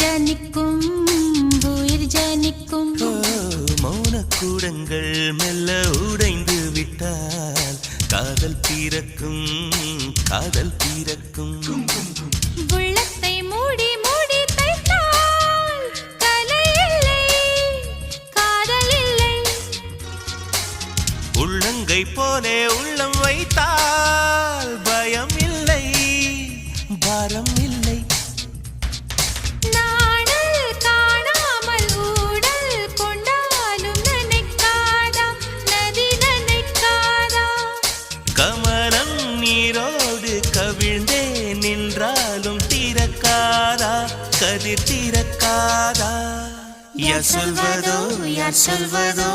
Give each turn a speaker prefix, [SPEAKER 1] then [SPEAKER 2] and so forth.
[SPEAKER 1] ஜனிக்கும் உயிர் ஜனிக்கும். மௌனக்கூடங்கள் மெல்ல உடைந்து விட்டால் காதல் பீரக்கும் காதல் பீரக்கும்
[SPEAKER 2] உள்ளத்தை மூடி மூடி தைத்தால் கலை இல்லை காதல் இல்லை.
[SPEAKER 1] உள்ளங்கை போலே உள்ளம் வைத்தால் நின்றாலும் தீரக்காதா கதிர் தீரக்காதா யார் சொல்வதோ யார் சொல்வதோ